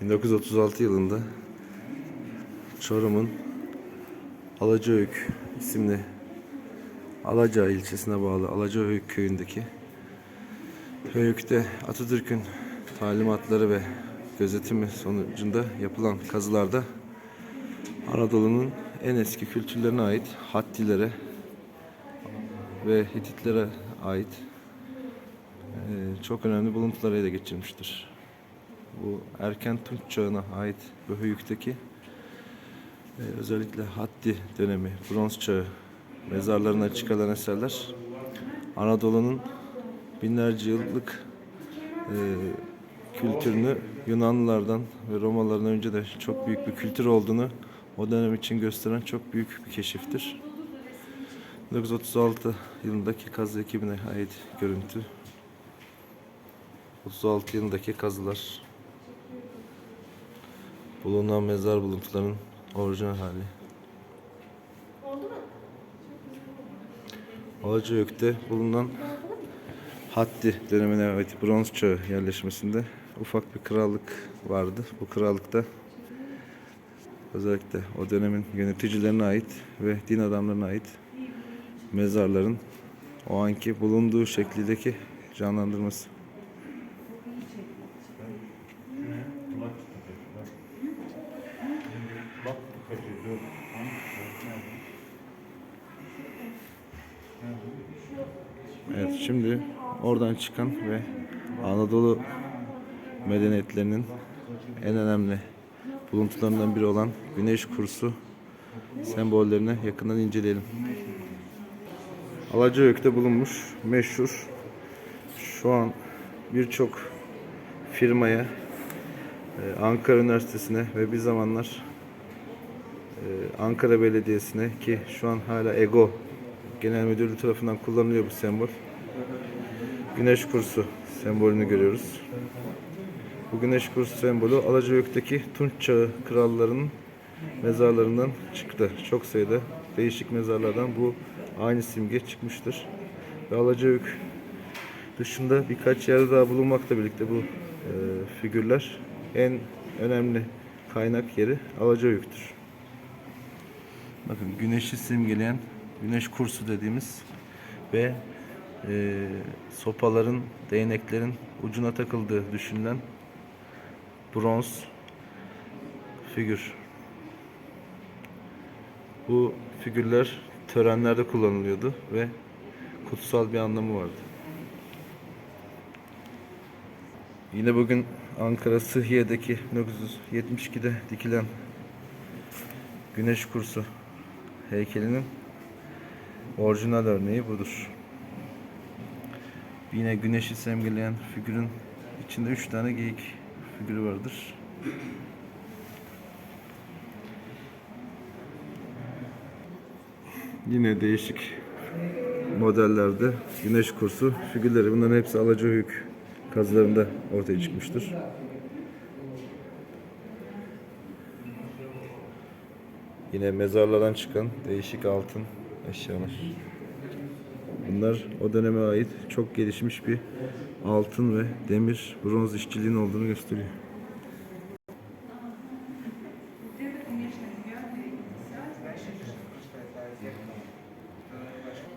1936 yılında Çorum'un Alacaöyük isimli Alaca ilçesine bağlı Alacaöyük köyündeki Höyük'te Atatürk'ün talimatları ve gözetimi sonucunda yapılan kazılarda Anadolu'nun en eski kültürlerine ait Hattilere ve Hititlere ait çok önemli buluntuları ele geçirmiştir. Bu erken Tunç çağına ait bu höyükteki e, özellikle Hatti dönemi, Bronz çağı mezarlarına çıkarılan eserler Anadolu'nun binlerce yıllık e, kültürünü Yunanlılardan ve Romalılardan önce de çok büyük bir kültür olduğunu o dönem için gösteren çok büyük bir keşiftir. 1936 yılındaki kazı ekibine ait görüntü. 36 yılındaki kazılar. Bulunan mezar buluntularının orijinal hali. Alacaöyük'te bulunan Hatti dönemine ait bronz çağı yerleşmesinde ufak bir krallık vardı. Bu krallıkta özellikle o dönemin yöneticilerine ait ve din adamlarına ait mezarların o anki bulunduğu şeklindeki canlandırması. Evet şimdi oradan çıkan ve Anadolu medeniyetlerinin en önemli buluntularından biri olan güneş kursu sembollerini yakından inceleyelim. Alacaöyük'te bulunmuş meşhur şu an birçok firmaya e, Ankara Üniversitesi'ne ve bir zamanlar e, Ankara Belediyesi'ne ki şu an hala EGO Genel Müdürlüğü tarafından kullanılıyor bu sembol. Güneş kursu sembolünü görüyoruz. Bu güneş kursu sembolü Alacaöyük'teki Tunç Çağı krallarının mezarlarından çıktı. Çok sayıda değişik mezarlardan bu aynı simge çıkmıştır. Ve Alacaöyük dışında birkaç yerde daha bulunmakla birlikte bu e, figürler en önemli kaynak yeri Alacaöyük'tür. Bakın güneşi simgeleyen güneş kursu dediğimiz ve e, sopaların, değneklerin ucuna takıldığı düşünülen bronz figür. Bu figürler törenlerde kullanılıyordu ve kutsal bir anlamı vardı. Yine bugün Ankara Sıhhiye'deki 1972'de dikilen güneş kursu heykelinin orijinal örneği budur. Yine güneşi simgeleyen figürün içinde üç tane geyik figürü vardır. Yine değişik modellerde güneş kursu figürleri bunların hepsi Alacaöyük kazılarında ortaya çıkmıştır. Yine mezarlardan çıkan değişik altın eşyalar. Bunlar o döneme ait çok gelişmiş bir altın ve demir, bronz işçiliğin olduğunu gösteriyor.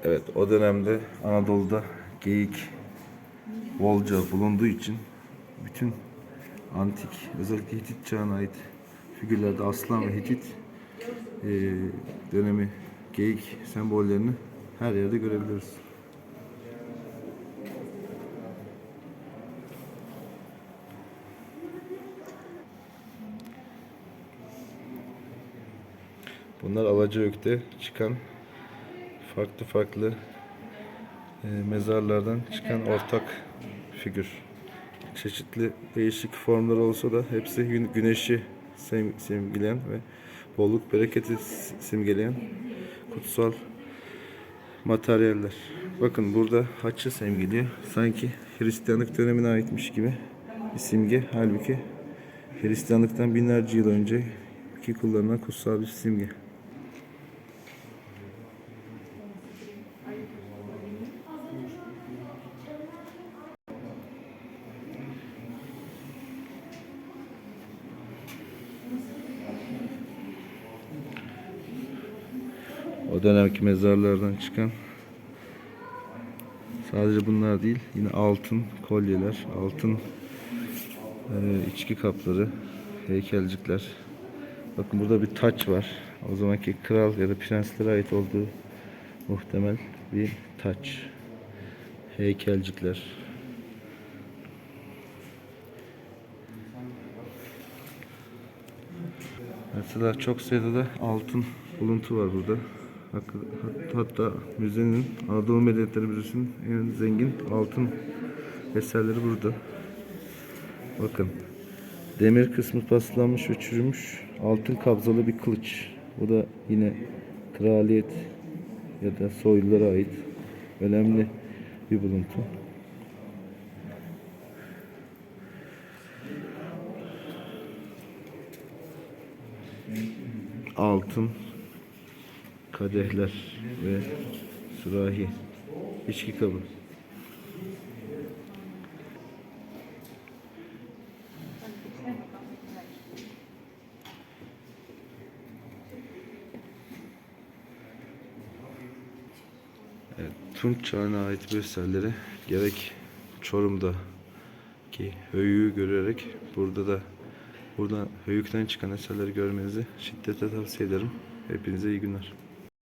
Evet, o dönemde Anadolu'da geyik bolca bulunduğu için bütün antik, özellikle Hitit çağına ait figürlerde aslan ve Hitit e, dönemi geyik sembollerini her yerde görebiliyoruz. Bunlar Alacaöyük'te çıkan farklı farklı e, mezarlardan çıkan ortak figür. Çeşitli değişik formlar olsa da hepsi gün- güneşi sim- simgeleyen ve bolluk bereketi simgeleyen kutsal materyaller. Bakın burada haçı simgeliyor. Sanki Hristiyanlık dönemine aitmiş gibi bir simge. Halbuki Hristiyanlıktan binlerce yıl önce ki kullanılan kutsal bir simge. O dönemki mezarlardan çıkan sadece bunlar değil yine altın kolyeler, altın e, içki kapları, heykelcikler. Bakın burada bir taç var. O zamanki kral ya da prenslere ait olduğu muhtemel bir taç. Heykelcikler. Mesela çok sayıda da altın buluntu var burada. Hatta, müzenin Anadolu Medeniyetleri Müzesi'nin en zengin altın eserleri burada. Bakın. Demir kısmı paslanmış ve çürümüş altın kabzalı bir kılıç. Bu da yine kraliyet ya da soylulara ait önemli bir buluntu. Altın kadehler ve sürahi içki kabı. Evet, Tunç çağına ait eserleri gerek Çorum'da ki höyüğü görerek burada da buradan höyükten çıkan eserleri görmenizi şiddetle tavsiye ederim. Hepinize iyi günler.